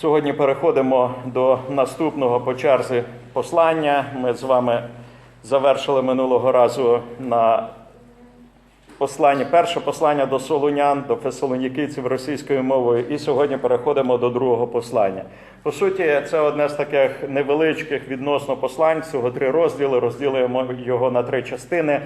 Сьогодні переходимо до наступного по черзі послання. Ми з вами завершили минулого разу на посланні, перше послання до Солунян, до фесалонікійців російською мовою, і сьогодні переходимо до другого послання. По суті, це одне з таких невеличких відносно послань, всього три розділи. Розділуємо його на три частини.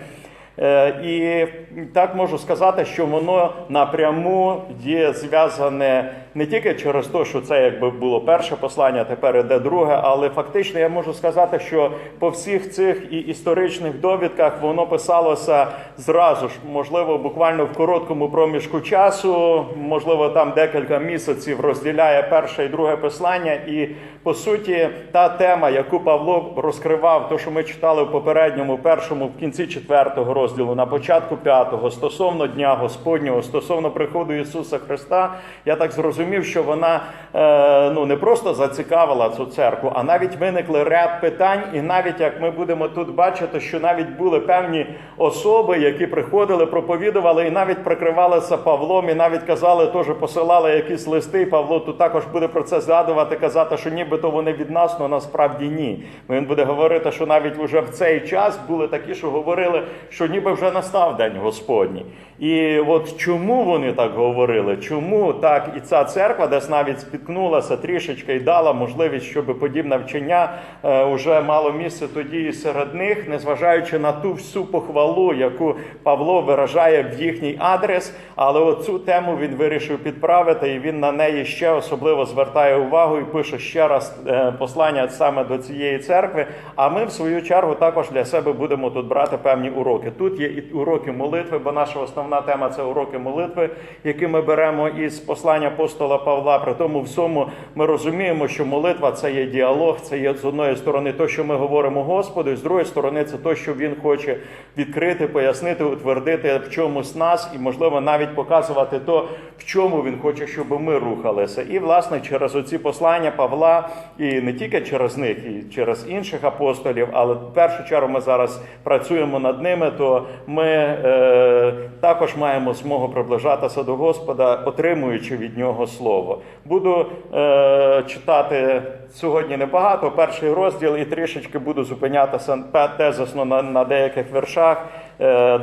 Е, І так можу сказати, що воно напряму є зв'язане не тільки через те, що це якби було перше послання, тепер іде друге, але фактично я можу сказати, що по всіх цих і історичних довідках воно писалося зразу ж, можливо, буквально в короткому проміжку часу, можливо, там декілька місяців розділяє перше і друге послання. І по суті, та тема, яку Павло розкривав, то що ми читали в попередньому, першому, в кінці четвертого розділу, на початку п'ятого, стосовно Дня Господнього, стосовно приходу Ісуса Христа, я так зрозумів, що вона е, ну не просто зацікавила цю церкву, а навіть виникли ряд питань, і навіть як ми будемо тут бачити, що навіть були певні особи, які приходили, проповідували, і навіть прикривалися Павлом, і навіть казали, теж посилали якісь листи. І Павло тут також буде про це згадувати, казати, що нібито вони від нас, але насправді ні. Він буде говорити, що навіть вже в цей час були такі, що говорили, що ніби вже настав день Господній. І от чому вони так говорили? Чому так і ця церква десь навіть спіткнулася трішечки і дала можливість, щоб подібне вчення е, уже мало місце тоді і серед них, незважаючи на ту всю похвалу, яку Павло виражає в їхній адрес, але оцю тему він вирішив підправити, і він на неї ще особливо звертає увагу і пише ще раз е, послання саме до цієї церкви. А ми, в свою чергу, також для себе будемо тут брати певні уроки. Тут є і уроки молитви, бо наша основна тема це уроки молитви, які ми беремо із послання апостола Павла. При тому всьому ми розуміємо, що молитва це є діалог, це є з одної сторони те, що ми говоримо Господу, і з другої сторони, це те, що він хоче відкрити, пояснити, утвердити в чомусь нас, і можливо навіть показувати то, в чому він хоче, щоб ми рухалися. І власне через оці послання Павла, і не тільки через них, і через інших апостолів, але в першу чергу ми зараз працюємо над ними, то ми е, також маємо змогу приближатися до Господа, отримуючи від нього слово. Буду е, читати сьогодні небагато, перший розділ, і трішечки буду зупинятися тезисно на, на деяких вершах, е,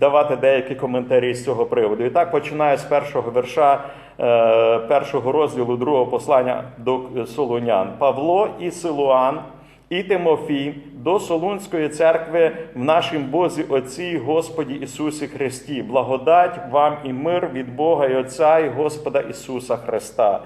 давати деякі коментарі з цього приводу. І так починаю з першого верша. е, Першого розділу другого послання до Солунян Павло і Силуан і Тимофій до Солунської церкви в нашім Бозі Отці Господі Ісусі Христі. Благодать вам і мир від Бога і Отця і Господа Ісуса Христа.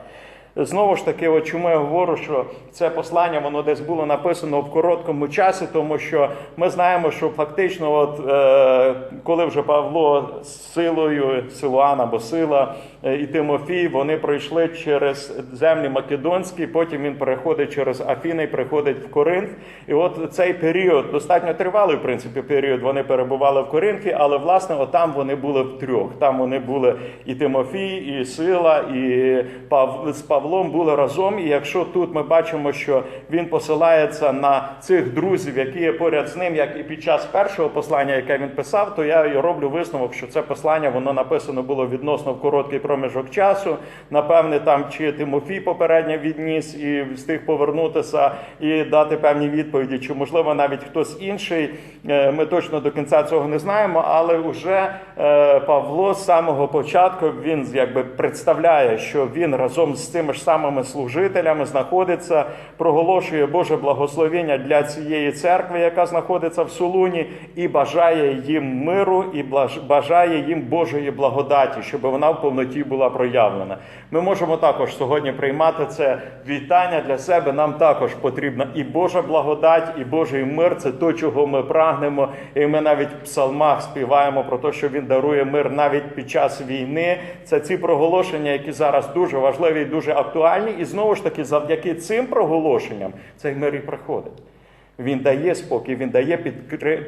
Знову ж таки, от чому я говорю, що це послання воно десь було написано в короткому часі, тому що ми знаємо, що фактично, от е, коли вже Павло силою, Силуан або Сила і Тимофій, вони пройшли через землі Македонські, потім він переходить через Афіни приходить в Коринф. І от цей період достатньо тривалий, в принципі, період. Вони перебували в Коринфі, але власне отам вони були втрьох. Там вони були і Тимофій, і Сила, і Пав... з Павлом були разом. І якщо тут ми бачимо, що він посилається на цих друзів, які є поряд з ним, як і під час першого послання, яке він писав, то я роблю висновок, що це послання воно написано було відносно в короткий проміжок часу. Напевне, там чи Тимофій попередньо відніс і встиг повернутися і дати певні відповіді, чи можливо навіть хтось інший. Е, Ми точно до кінця цього не знаємо, але вже е, Павло з самого початку він якби представляє, що він разом з тими ж самими служителями знаходиться, проголошує Боже благословення для цієї церкви, яка знаходиться в Солуні, і бажає їм миру, і бажає їм Божої благодаті, щоб вона в повноті була проявлена. Ми можемо також сьогодні приймати це вітання для себе. Нам також потрібна і Божа благодать, і Божий мир. Це то, чого ми прагнемо. І ми навіть в псалмах співаємо про те, що він дарує мир навіть під час війни. Це ці проголошення, які зараз дуже важливі і дуже актуальні. І знову ж таки, завдяки цим проголошенням цей мир і приходить. Він дає спокій, він дає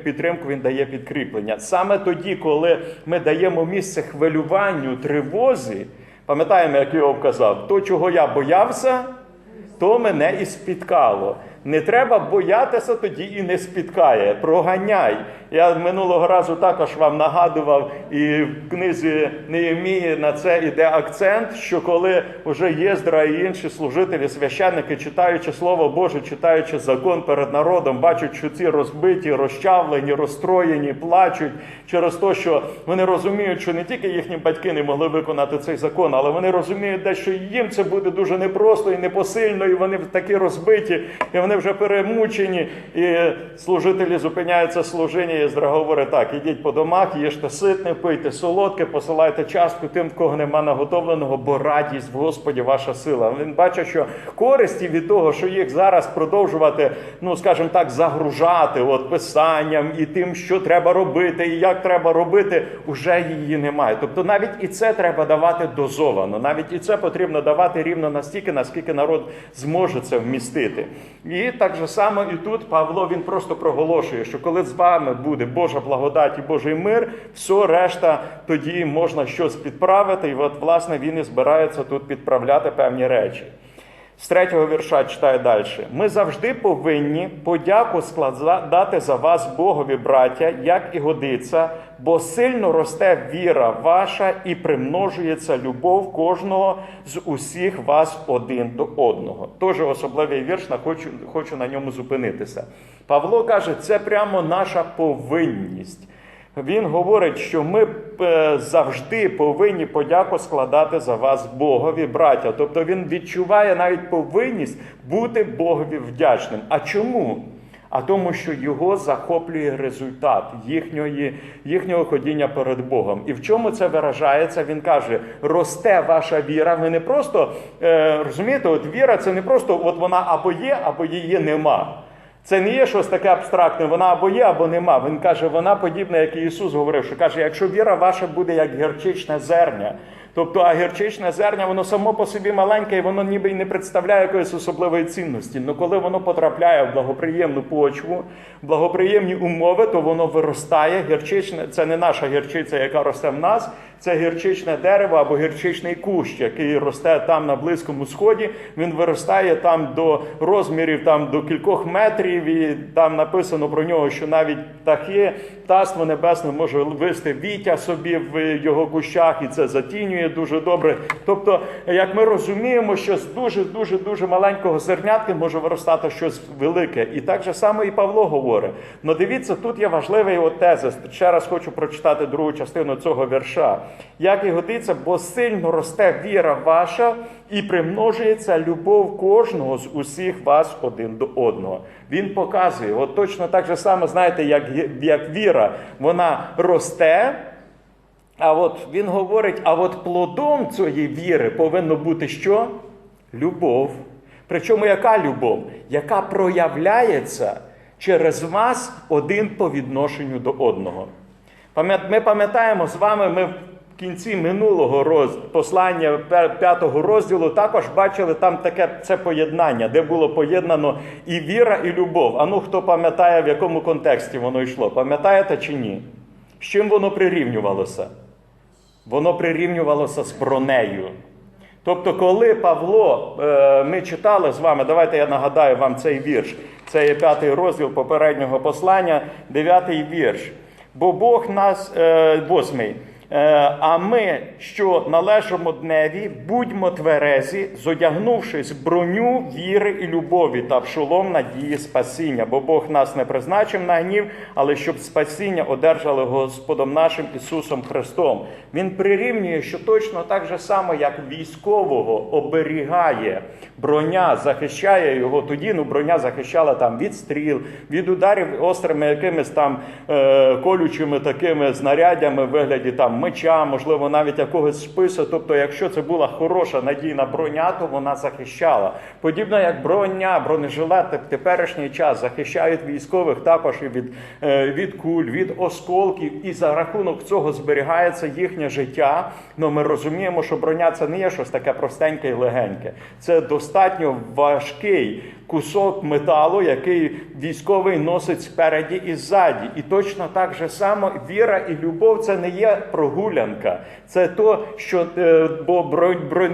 підтримку, він дає підкріплення. Саме тоді, коли ми даємо місце хвилюванню, тривозі, пам'ятаємо, як Йов казав, то, чого я боявся, то мене і спіткало. Не треба боятися, тоді і не спіткає. Проганяй. Я минулого разу також вам нагадував, і в книзі Неємії на це йде акцент, що коли вже Єздра і інші служителі, священники, читаючи Слово Боже, читаючи закон перед народом, бачать, що ці розбиті, розчавлені, розстроєні, плачуть через те, що вони розуміють, що не тільки їхні батьки не могли виконати цей закон, але вони розуміють, де, що їм це буде дуже непросто і непосильно, і вони такі розбиті, і вони вже перемучені. І служителі зупиняються в служінні. І Єздра говорить так: ідіть по домах, їжте ситне, пийте солодке, посилайте частку тим, в кого нема наготовленого, бо радість в Господі ваша сила. Він бачить, що користі від того, що їх зараз продовжувати, ну скажімо так, загружати от писанням і тим, що треба робити, і як треба робити, уже її немає. Тобто навіть і це треба давати дозовано, навіть і це потрібно давати рівно настільки, наскільки народ зможе це вмістити. Так же само і тут Павло він просто проголошує, що коли з вами буде Божа благодать і Божий мир, все решта тоді можна щось підправити. І от, власне, він і збирається тут підправляти певні речі. З третього вірша читаю далі. Ми завжди повинні подяку складати за вас Богові, браття, як і годиться, бо сильно росте віра ваша і примножується любов кожного з усіх вас один до одного. Теж особливий вірш, хочу, хочу на ньому зупинитися. Павло каже, це прямо наша повинність. Він говорить, що ми е, завжди повинні подяку складати за вас Богові, браття. Тобто він відчуває навіть повинність бути Богові вдячним. А чому? А тому, що його захоплює результат їхньої, їхнього ходіння перед Богом. І в чому це виражається? Він каже: росте ваша віра. Ви не просто е, розумієте, от віра це не просто от вона або є, або її нема. Це не є щось таке абстрактне, вона або є, або нема. Він каже, вона подібна, як і Ісус говорив, що каже, якщо віра ваша буде як гірчичне зерня, тобто а гірчичне зерня, воно само по собі маленьке, і воно ніби й не представляє якоїсь особливої цінності. Але коли воно потрапляє в благоприємну почву, в благоприємні умови, то воно виростає. Гірчичне це не наша гірчиця, яка росте в нас. Це гірчичне дерево або гірчичний кущ, який росте там на Близькому Сході. Він виростає там до розмірів там до кількох метрів, і там написано про нього, що навіть птахи, птаство небесне може вести віття собі в його кущах, і це затінює дуже добре. Тобто, як ми розуміємо, що з дуже дуже дуже маленького зернятки може виростати щось велике. І так же само і Павло говорить. Ну дивіться, тут є важливий тезис. Ще раз хочу прочитати другу частину цього вірша. Як і годиться, бо сильно росте віра ваша і примножується любов кожного з усіх вас один до одного. Він показує, от точно так же само, знаєте, як, як віра, вона росте. А от він говорить: а от плодом цієї віри повинно бути що? Любов. Причому яка любов? Яка проявляється через вас один по відношенню до одного. Ми пам'ятаємо з вами, ми в кінці минулого роз... послання п'ятого розділу також бачили там таке це поєднання, де було поєднано і віра, і любов. А ну хто пам'ятає, в якому контексті воно йшло? Пам'ятаєте чи ні? З чим воно прирівнювалося? Воно прирівнювалося з бронею. Тобто, коли Павло, ми читали з вами, давайте я нагадаю вам цей вірш. Це є п'ятий розділ попереднього послання, дев'ятий вірш. Бо Бог нас, восьмий. А ми, що належимо дневі, будьмо тверезі, зодягнувшись броню віри і любові та в шолом надії спасіння, бо Бог нас не призначив на гнів, але щоб спасіння одержали Господом нашим Ісусом Христом. Він прирівнює, що точно так же само, як військового оберігає броня, захищає його. Тоді ну, броня захищала там від стріл, від ударів острими якимись там е, колючими такими знарядями в вигляді там меча, можливо, навіть якогось спису. Тобто, якщо це була хороша надійна броня, то вона захищала. Подібно як броня, бронежилети в теперішній час захищають військових також і від, від куль, від осколків, і за рахунок цього зберігається їхнє життя. Ну ми розуміємо, що броня це не є щось таке простеньке і легеньке. Це достатньо важкий кусок металу, який військовий носить спереді і ззаді. І точно так же само віра і любов це не є прогулянка. Це то, що е, бо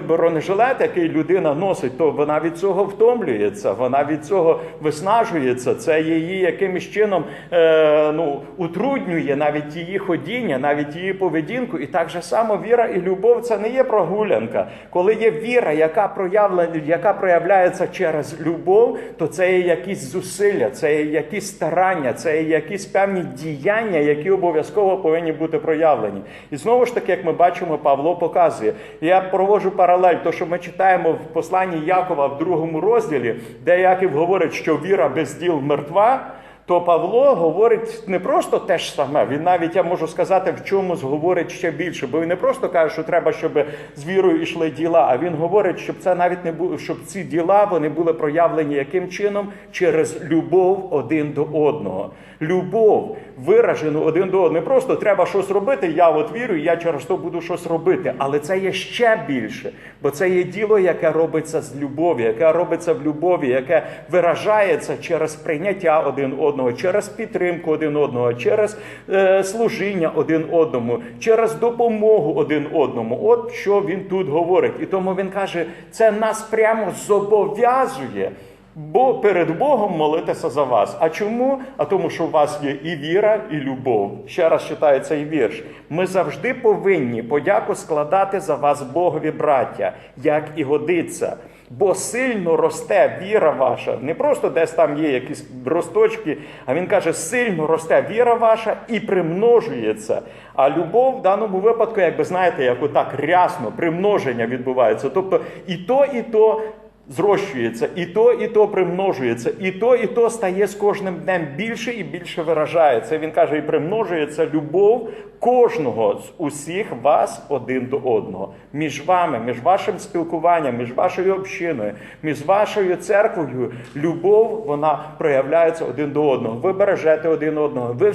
бронежилет, який людина носить, то вона від цього втомлюється, вона від цього виснажується. Це її якимось чином е, ну, утруднює навіть її ходіння, навіть її поведінку. І так же само віра і любов це не є прогулянка. Коли є віра, яка проявлена, яка проявляється через любов, то це є якісь зусилля, це є якісь старання, це є якісь певні діяння, які обов'язково повинні бути проявлені. І знову ж таки, як ми бачимо, Павло показує. Я проводжу паралель, то що ми читаємо в посланні Якова в другому розділі, де Яків говорить, що віра без діл мертва. То Павло говорить не просто те ж саме, він навіть я можу сказати, в чомусь говорить ще більше, бо він не просто каже, що треба, щоб з вірою йшли діла, а він говорить, щоб це навіть не було, щоб ці діла вони були проявлені яким чином через любов один до одного. Любов виражену один до одного. Не просто треба щось робити. Я от вірю, я через то буду щось робити. Але це є ще більше, бо це є діло, яке робиться з любові, яке робиться в любові, яке виражається через прийняття один одного, через підтримку один одного, через е, служіння один одному, через допомогу один одному. От що він тут говорить. І тому він каже, це нас прямо зобов'язує. Бо перед Богом молитися за вас. А чому? А тому, що у вас є і віра, і любов. Ще раз читаю цей вірш. Ми завжди повинні подяку складати за вас, Богові, браття, як і годиться. Бо сильно росте віра ваша, не просто десь там є якісь росточки, а він каже, сильно росте віра ваша і примножується. А любов в даному випадку, якби знаєте, як отак рясно, примноження відбувається. Тобто і то, і то зрощується, і то, і то примножується, і то, і то стає з кожним днем більше і більше виражається. Він каже, і примножується любов кожного з усіх вас один до одного. Між вами, між вашим спілкуванням, між вашою общиною, між вашою церквою, любов вона проявляється один до одного. Ви бережете один одного, ви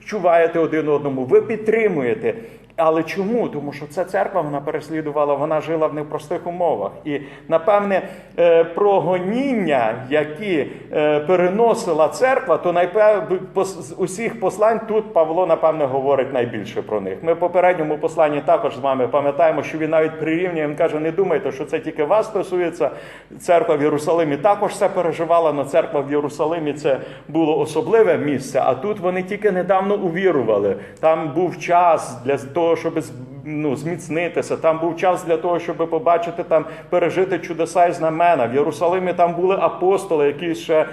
співчуваєте один одному, ви підтримуєте. Але чому? Тому що ця церква вона переслідувала, вона жила в непростих умовах. І напевне е, про гоніння, які е, переносила церква, то найпев... з усіх послань тут Павло, напевне, говорить найбільше про них. Ми в попередньому посланні також з вами пам'ятаємо, що він навіть прирівнює, він каже: не думайте, що це тільки вас стосується. Церква в Єрусалимі також це переживала, але церква в Єрусалимі це було особливе місце. А тут вони тільки недавно увірували. Там був час для того, щоб ну, зміцнитися. Там був час для того, щоб побачити там, пережити чудеса і знамена. В Єрусалимі там були апостоли, які ще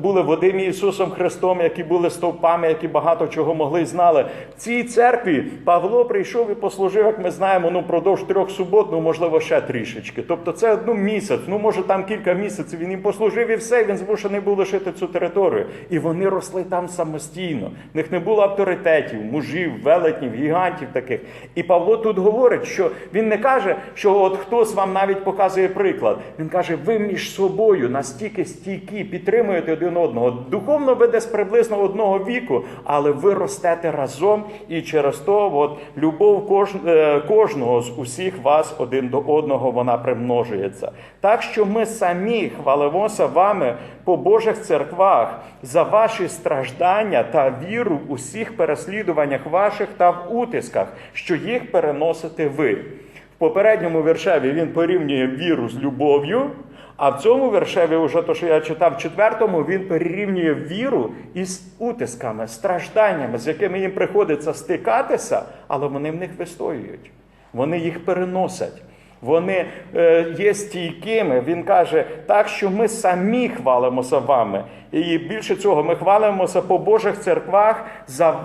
були Вадимі Ісусом Христом, які були стовпами, які багато чого могли і знали. В цій церкві Павло прийшов і послужив, як ми знаємо, ну продовж трьох субот, ну можливо, ще трішечки. Тобто, це ну місяць, ну може там кілька місяців. Він їм послужив і все. Він змушений був лишити цю територію. І вони росли там самостійно. В них не було авторитетів, мужів, велетнів, гігантів таких. І Павло тут говорить, що він не каже, що от хтось вам навіть показує приклад. Він каже, ви між собою настільки стійкі, підтримуєте один одного. Духовно ви десь приблизно одного віку, але ви ростете разом, і через то от, любов е, кожного з усіх вас один до одного вона примножується. Так що ми самі хвалимося вами по Божих церквах за ваші страждання та віру в усіх переслідуваннях ваших та в утисках, що їх переносите ви. В попередньому вершеві він порівнює віру з любов'ю, а в цьому вершеві, уже то, що я читав в четвертому, він порівнює віру із утисками, стражданнями, з якими їм приходиться стикатися, але вони в них вистоюють. Вони їх переносять. Вони е, є стійкими. Він каже, так що ми самі хвалимося вами. І більше цього, ми хвалимося по Божих церквах, за,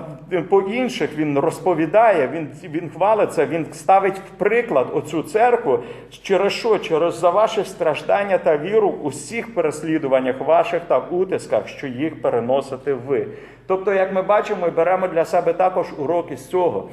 по інших він розповідає, він він хвалиться, він ставить в приклад оцю церкву. Через що? Через за ваші страждання та віру в усіх переслідуваннях ваших та утисках, що їх переносите ви. Тобто, як ми бачимо, і беремо для себе також уроки з цього.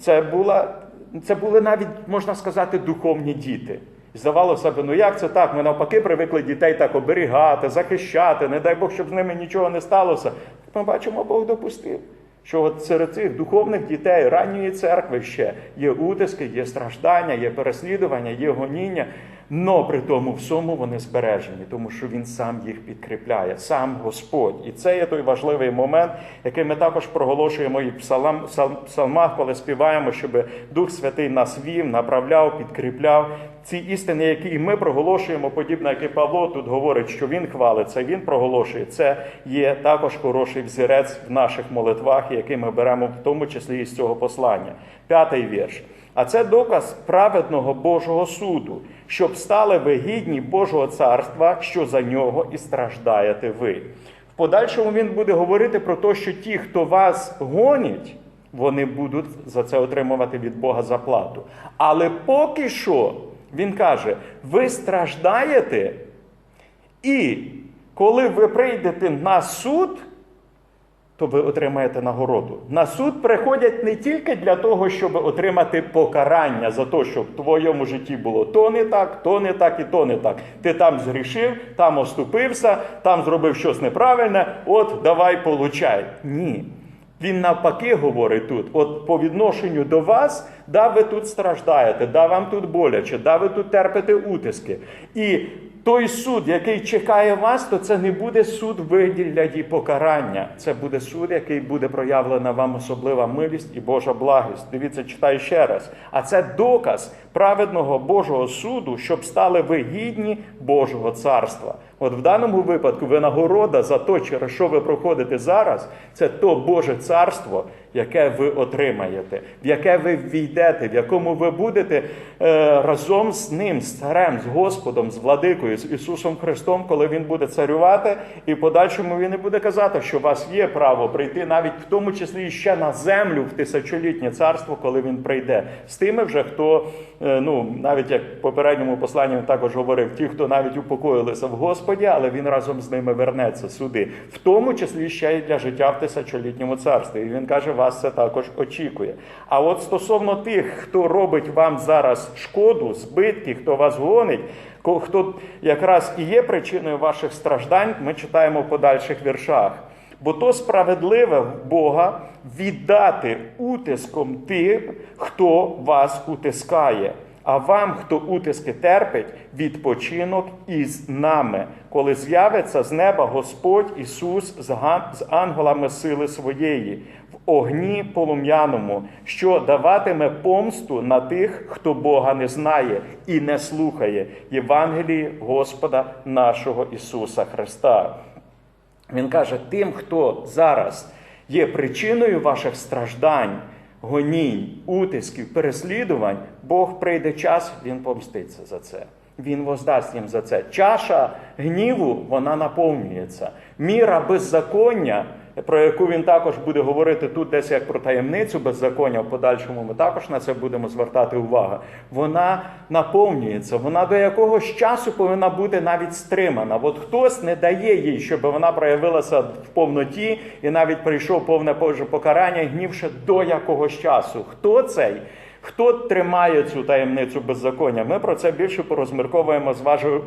Це була. Це були навіть, можна сказати, духовні діти. І Здавалося б, ну як це так? Ми навпаки привикли дітей так оберігати, захищати, не дай Бог, щоб з ними нічого не сталося. Ми бачимо, Бог допустив. Що от серед цих духовних дітей ранньої церкви ще є утиски, є страждання, є переслідування, є гоніння. Но при тому всьому вони збережені, тому що він сам їх підкріпляє, сам Господь. І це є той важливий момент, який ми також проголошуємо і в псалам, псал- псалмах, коли співаємо, щоб Дух Святий нас вів, направляв, підкріпляв. Ці істини, які ми проголошуємо, подібно як і Павло тут говорить, що він хвалиться, він проголошує. Це є також хороший взірець в наших молитвах, який ми беремо в тому числі і з цього послання. П'ятий вірш. А це доказ праведного Божого суду, щоб стали ви гідні Божого царства, що за нього і страждаєте ви. В подальшому він буде говорити про те, що ті, хто вас гонять, вони будуть за це отримувати від Бога заплату. Але поки що він каже: ви страждаєте, і коли ви прийдете на суд, то ви отримаєте нагороду. На суд приходять не тільки для того, щоб отримати покарання за те, що в твоєму житті було то не так, то не так і то не так. Ти там згрішив, там оступився, там зробив щось неправильне, от давай получай. Ні. Він навпаки говорить тут: от по відношенню до вас, да, ви тут страждаєте, да, вам тут боляче, да, ви тут терпите утиски. І той суд, який чекає вас, то це не буде суд виділля і покарання. Це буде суд, який буде проявлена вам особлива милість і Божа благість. Дивіться, читаю ще раз. А це доказ праведного Божого суду, щоб стали ви гідні Божого царства. От в даному випадку винагорода за те, через що ви проходите зараз, це то Боже царство, яке ви отримаєте, в яке ви ввійдете, в якому ви будете е, разом з ним, з царем, з Господом, з владикою, з Ісусом Христом, коли Він буде царювати, і в подальшому він не буде казати, що у вас є право прийти навіть в тому числі і ще на землю в тисячолітнє царство, коли він прийде. З тими вже, хто, е, ну навіть як в попередньому посланні він також говорив, ті, хто навіть упокоїлися в Господі, але він разом з ними вернеться сюди, в тому числі ще й для життя в тисячолітньому царстві. І він каже, вас це також очікує. А от стосовно тих, хто робить вам зараз шкоду, збитки, хто вас гонить, хто якраз і є причиною ваших страждань, ми читаємо в подальших віршах. Бо то справедливе Бога віддати утиском тим, хто вас утискає. А вам, хто утиски терпить, відпочинок із нами, коли з'явиться з неба Господь Ісус з ангелами сили своєї, в огні полум'яному, що даватиме помсту на тих, хто Бога не знає і не слухає Євангелії Господа нашого Ісуса Христа. Він каже: тим, хто зараз є причиною ваших страждань, гонінь, утисків, переслідувань, Бог прийде час, Він помститься за це. Він воздасть їм за це. Чаша гніву вона наповнюється. Міра беззаконня, про яку він також буде говорити тут, десь як про таємницю беззаконня, в подальшому ми також на це будемо звертати увагу. Вона наповнюється, вона до якогось часу повинна бути навіть стримана. От хтось не дає їй, щоб вона проявилася в повноті і навіть прийшов повне покарання, гнівши до якогось часу. Хто цей? Хто тримає цю таємницю беззаконня? Ми про це більше порозмірковуємо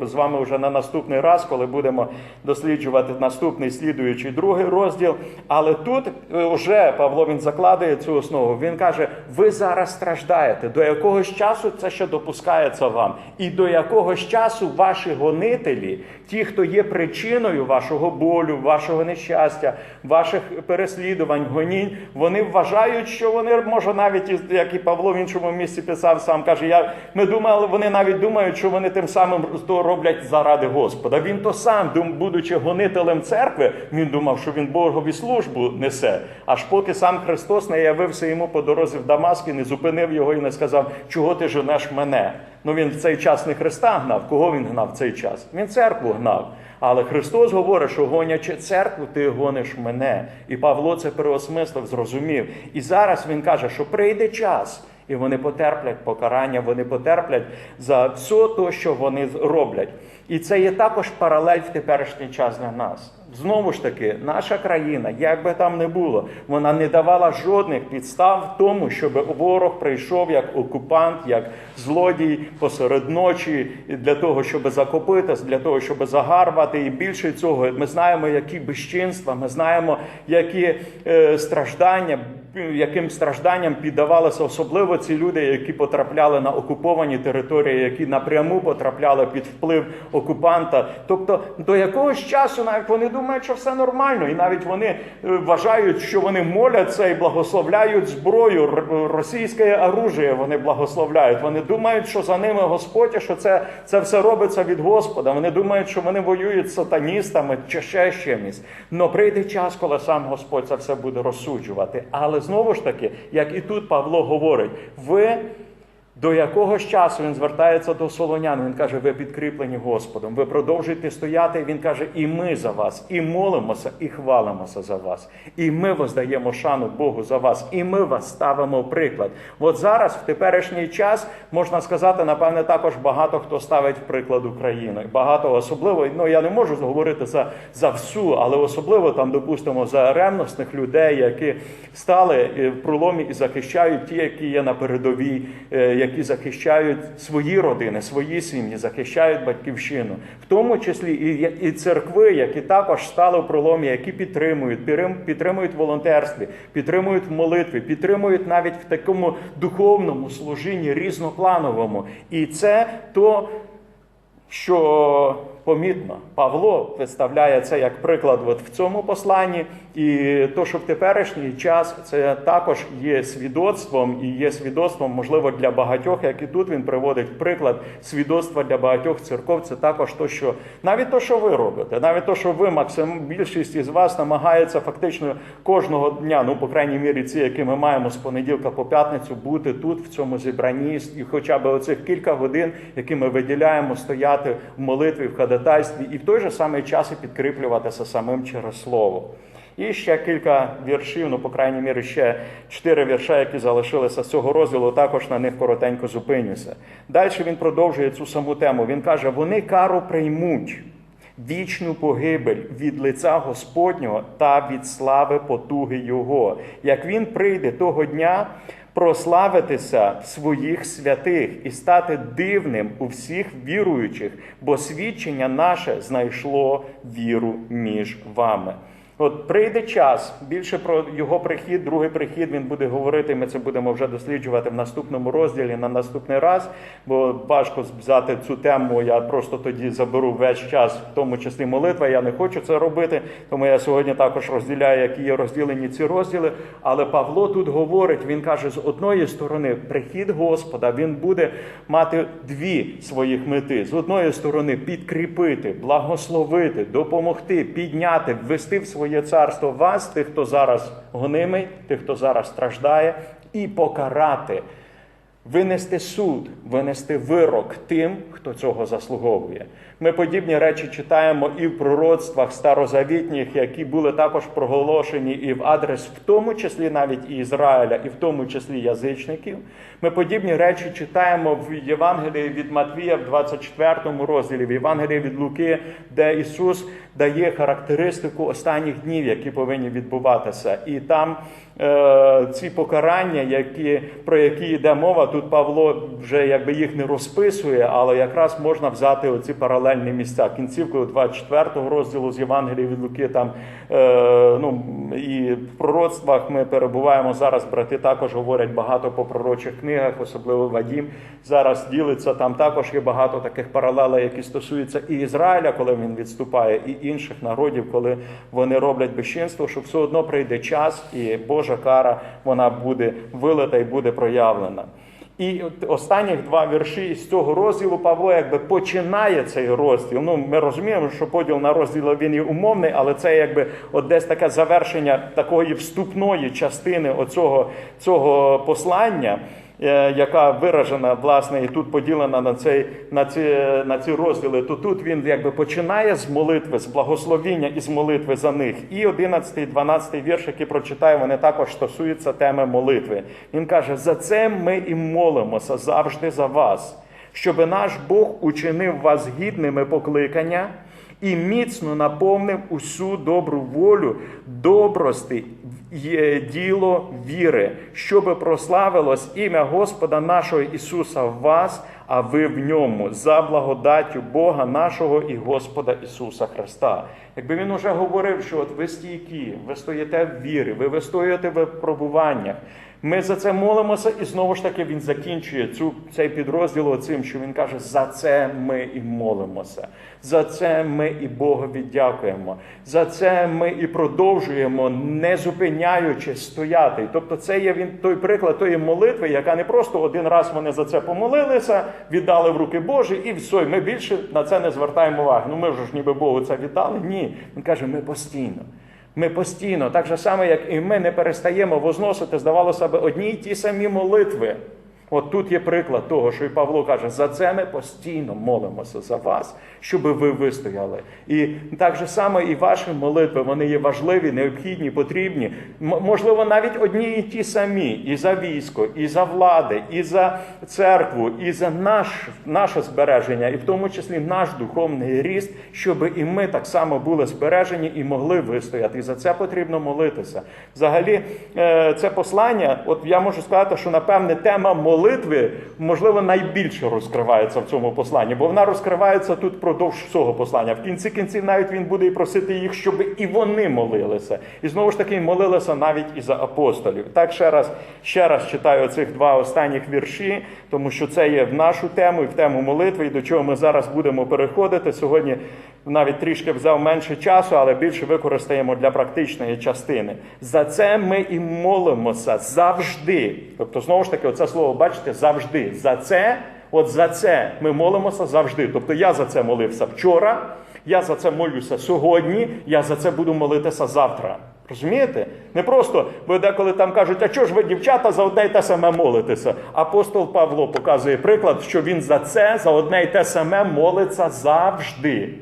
з вами вже на наступний раз, коли будемо досліджувати наступний слідуючий другий розділ. Але тут е, вже Павло він закладає цю основу. Він каже: ви зараз страждаєте. До якогось часу це ще допускається вам, і до якогось часу ваші гонителі, ті, хто є причиною вашого болю, вашого нещастя, ваших переслідувань, гонінь, вони вважають, що вони може навіть як і Павло в іншому місці писав, сам каже: Я ми думали, вони навіть думають, що вони тим самим то роблять заради Господа. Він то сам, будучи гонителем церкви, він думав, що він Богові службу несе. Аж поки сам Христос не явився йому по дорозі в Дамаск і не зупинив його і не сказав, чого ти женеш мене. Ну він в цей час не Христа гнав. Кого він гнав в цей час? Він церкву гнав. Але Христос говорить, що гонячи церкву, ти гониш мене. І Павло це переосмислив, зрозумів. І зараз він каже, що прийде час, і вони потерплять покарання, вони потерплять за все те, що вони роблять. І це є також паралель в теперішній час для нас. Знову ж таки, наша країна, як би там не було, вона не давала жодних підстав тому, щоб ворог прийшов як окупант, як злодій посеред ночі для того, щоб закопитись, для того, щоб загарбати. І більше цього, ми знаємо, які безчинства, ми знаємо, які е, страждання, яким стражданням піддавалися особливо ці люди, які потрапляли на окуповані території, які напряму потрапляли під вплив окупанта. Тобто до якогось часу навіть вони думають, що все нормально, і навіть вони е, вважають, що вони моляться і благословляють зброю, російське оружие вони благословляють. Вони думають, що за ними Господь, що це, це все робиться від Господа. Вони думають, що вони воюють з сатаністами чи ще з чимось. Но прийде час, коли сам Господь це все буде розсуджувати. Але знову ж таки, як і тут Павло говорить, ви. До якогось часу він звертається до солонян. Він каже: ви підкріплені Господом, ви продовжуєте стояти. Він каже, і ми за вас, і молимося, і хвалимося за вас. І ми воздаємо шану Богу за вас, і ми вас ставимо приклад. От зараз, в теперішній час, можна сказати, напевне, також багато хто ставить в приклад Україну. Багато особливо, ну я не можу говорити за, за всю, але особливо там, допустимо, за ревностних людей, які стали е, в проломі і захищають ті, які є на передовій, е, які захищають свої родини, свої сім'ї, захищають батьківщину, в тому числі і, і церкви, які також стали в проломі, які підтримують, підтримують в волонтерстві, підтримують в молитві, підтримують навіть в такому духовному служінні різноплановому. І це то, що помітно. Павло виставляє це як приклад от в цьому посланні, і то, що в теперішній час це також є свідоцтвом, і є свідоцтвом, можливо, для багатьох, як і тут він приводить приклад свідоцтва для багатьох церков. Це також то, що навіть то, що ви робите, навіть то, що ви, Максим, більшість із вас намагається фактично кожного дня, ну по крайній мірі, ці, які ми маємо з понеділка по п'ятницю, бути тут в цьому зібранні, і хоча б оцих кілька годин, які ми виділяємо, стояти в молитві, в ходатайстві, і в той же самий час і підкріплюватися самим через слово. І ще кілька віршів, ну, по крайній мірі, ще чотири вірша, які залишилися з цього розділу, також на них коротенько зупинюся. Далі він продовжує цю саму тему. Він каже: вони кару приймуть, вічну погибель від лиця Господнього та від слави потуги Його. Як він прийде того дня, прославитися своїх святих і стати дивним у всіх віруючих, бо свідчення наше знайшло віру між вами. От прийде час більше про його прихід, другий прихід він буде говорити. Ми це будемо вже досліджувати в наступному розділі на наступний раз, бо важко взяти цю тему. Я просто тоді заберу весь час, в тому числі молитва. Я не хочу це робити, тому я сьогодні також розділяю, які є розділені ці розділи. Але Павло тут говорить: він каже: з одної сторони, прихід Господа він буде мати дві своїх мети: з одної сторони, підкріпити, благословити, допомогти, підняти, ввести в своє царство вас, тих, хто зараз гонимий, тих, хто зараз страждає, і покарати. Винести суд, винести вирок тим, хто цього заслуговує. Ми подібні речі читаємо і в пророцтвах старозавітніх, які були також проголошені і в адрес, в тому числі навіть і Ізраїля, і в тому числі язичників. Ми подібні речі читаємо в Євангелії від Матвія в 24 розділі, в Євангелії від Луки, де Ісус дає характеристику останніх днів, які повинні відбуватися. І там ці покарання, які, про які йде мова, тут Павло вже якби їх не розписує, але якраз можна взяти оці паралельні місця. Кінцівку 24 розділу з Євангелії від Луки, там е, ну, і в пророцтвах ми перебуваємо зараз. Брати також говорять багато по пророчих книгах, особливо Вадім. Зараз ділиться там також є багато таких паралелей, які стосуються і Ізраїля, коли він відступає, і інших народів, коли вони роблять безчинство, що все одно прийде час, і Божа кара вона буде вилита і буде проявлена. І останні два вірші з цього розділу Павло якби починає цей розділ. Ну, ми розуміємо, що поділ на розділ він і умовний, але це якби от десь таке завершення такої вступної частини оцього, цього послання. Е, Яка виражена власне і тут поділена на цей на ці на ці розділи, то тут він якби починає з молитви, з благословіння і з молитви за них. І 11, і 12 вірш, які прочитаю, вони також стосуються теми молитви. Він каже: за це ми і молимося завжди за вас, щоб наш Бог учинив вас гідними покликання і міцно наповнив усю добру волю, добрости є діло віри, щоби прославилось ім'я Господа нашого Ісуса в вас, а ви в ньому, за благодаттю Бога нашого і Господа Ісуса Христа. Якби він уже говорив, що от ви стійкі, ви стоїте в вірі, ви вистоюєте в випробуваннях. Ми за це молимося, і знову ж таки він закінчує цю, цей підрозділ цим, що він каже: за це ми і молимося, за це ми і Богові дякуємо, за це ми і продовжуємо, не зупиняючи стояти. Тобто, це є він той приклад тої молитви, яка не просто один раз вони за це помолилися, віддали в руки Божі, і все, ми більше на це не звертаємо уваги. Ну ми ж ніби Богу це віддали. Ні, він каже, ми постійно. Ми постійно, так же само, як і ми не перестаємо возносити, здавалося б, одні й ті самі молитви. От тут є приклад того, що і Павло каже, за це ми постійно молимося за вас, щоб ви вистояли. І так же само і ваші молитви, вони є важливі, необхідні, потрібні. Можливо, навіть одні і ті самі, і за військо, і за влади, і за церкву, і за наш, наше збереження, і в тому числі наш духовний ріст, щоб і ми так само були збережені і могли вистояти. І за це потрібно молитися. Взагалі, е, це послання, от я можу сказати, що напевне тема молитви, можливо, найбільше розкривається в цьому посланні, бо вона розкривається тут впродовж всього послання. В кінці кінців навіть він буде і просити їх, щоб і вони молилися. І знову ж таки молилися навіть і за апостолів. Так ще раз, ще раз читаю цих два останніх вірші, тому що це є в нашу тему і в тему молитви, і до чого ми зараз будемо переходити. Сьогодні навіть трішки взяв менше часу, але більше використаємо для практичної частини. За це ми і молимося завжди. Тобто, знову ж таки, оце слово бачите, завжди. За це, от за це ми молимося завжди. Тобто я за це молився вчора, я за це молюся сьогодні, я за це буду молитися завтра. Розумієте? Не просто, бо деколи там кажуть, а чого ж ви, дівчата, за одне й те саме молитеся? Апостол Павло показує приклад, що він за це, за одне й те саме молиться завжди.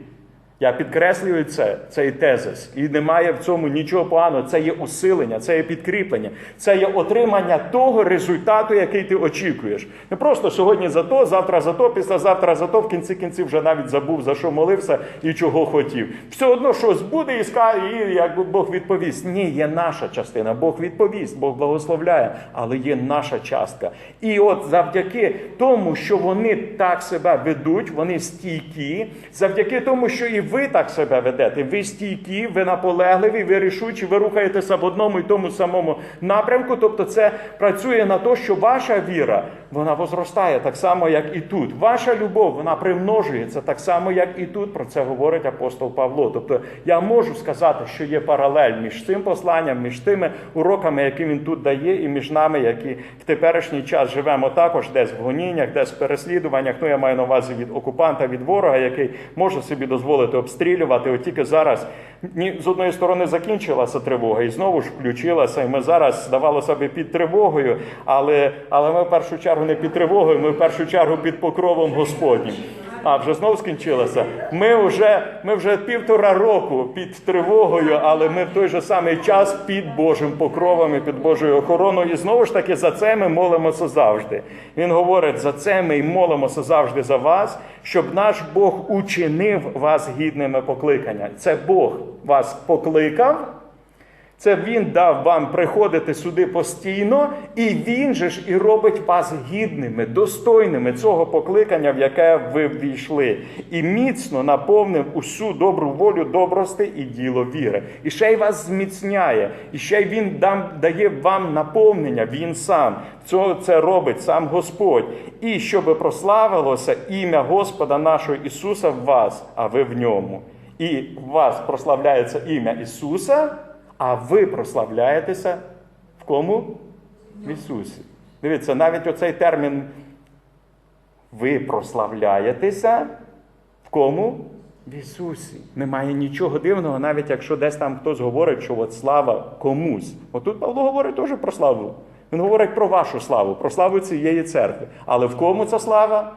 Я підкреслюю це, цей тезис. І немає в цьому нічого поганого. Це є усилення, це є підкріплення, це є отримання того результату, який ти очікуєш. Не просто сьогодні за то, завтра за то, післязавтра за то, в кінці кінців вже навіть забув, за що молився і чого хотів. Все одно щось буде і скаже, і як Бог відповість. Ні, є наша частина. Бог відповість, Бог благословляє, але є наша частка. І от завдяки тому, що вони так себе ведуть, вони стійкі, завдяки тому, що і ви так себе ведете, ви стійкі, ви наполегливі, ви рішучі, ви рухаєтеся в одному і тому самому напрямку. Тобто, це працює на те, що ваша віра вона возростає так само, як і тут. Ваша любов вона примножується так само, як і тут. Про це говорить апостол Павло. Тобто, я можу сказати, що є паралель між цим посланням, між тими уроками, які він тут дає, і між нами, які в теперішній час живемо також, десь в гоніннях, десь в переслідуваннях. Ну я маю на увазі від окупанта, від ворога, який може собі дозволити обстрілювати. От тільки зараз ні з одної сторони закінчилася тривога, і знову ж включилася. І ми зараз здавалося би під тривогою, але, але ми в першу чергу не під тривогою, ми в першу чергу під покровом Господнім. А вже знов скінчилося. Ми вже, ми вже півтора року під тривогою, але ми в той же самий час під Божим покровом і під Божою охороною. І знову ж таки за це ми молимося завжди. Він говорить: за це ми й молимося завжди за вас, щоб наш Бог учинив вас гідними покликання. Це Бог вас покликав. Це він дав вам приходити сюди постійно, і він же ж і робить вас гідними, достойними цього покликання, в яке ви ввійшли, і міцно наповнив усю добру волю добрости і діло віри. І ще й вас зміцняє, і ще й він дає вам наповнення, він сам. Цього це робить сам Господь. І щоб прославилося ім'я Господа нашого Ісуса в вас, а ви в ньому. І в вас прославляється ім'я Ісуса. А ви прославляєтеся в кому? В Ісусі. Дивіться, навіть оцей термін ви прославляєтеся в кому? В Ісусі. Немає нічого дивного, навіть якщо десь там хтось говорить, що от слава комусь. Отут Павло говорить теж про славу. Він говорить про вашу славу, про славу цієї церкви. Але в кому ця слава?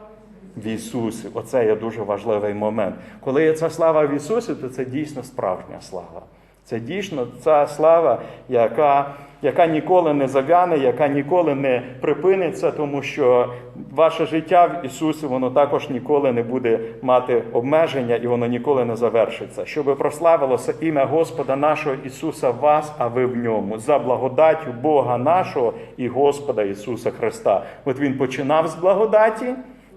В Ісусі. Оце є дуже важливий момент. Коли є ця слава в Ісусі, то це дійсно справжня слава. Це дійсно ця слава, яка яка ніколи не зав'яне, яка ніколи не припиниться, тому що ваше життя в Ісусі воно також ніколи не буде мати обмеження і воно ніколи не завершиться. Щоби прославилося ім'я Господа нашого Ісуса в вас, а ви в ньому, за благодаттю Бога нашого і Господа Ісуса Христа. От Він починав з благодаті.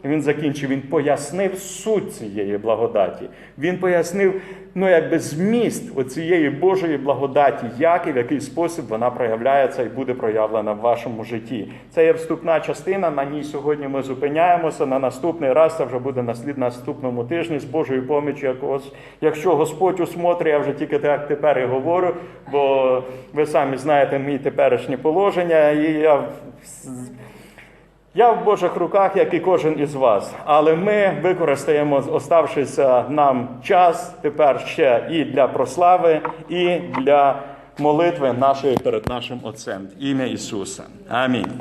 Він закінчив, він пояснив суть цієї благодаті. Він пояснив, ну якби зміст оцієї Божої благодаті, як і в який спосіб вона проявляється і буде проявлена в вашому житті. Це є вступна частина. На ній сьогодні ми зупиняємося. На наступний раз це вже буде на слід наступному тижні з Божою помічю якогось. Якщо Господь усмотрить, я вже тільки так тепер і говорю, бо ви самі знаєте мій теперішнє положення, і я я в Божих руках, як і кожен із вас, але ми використаємо оставшися нам час тепер ще і для прослави, і для молитви нашої перед нашим Отцем. Ім'я Ісуса. Амінь.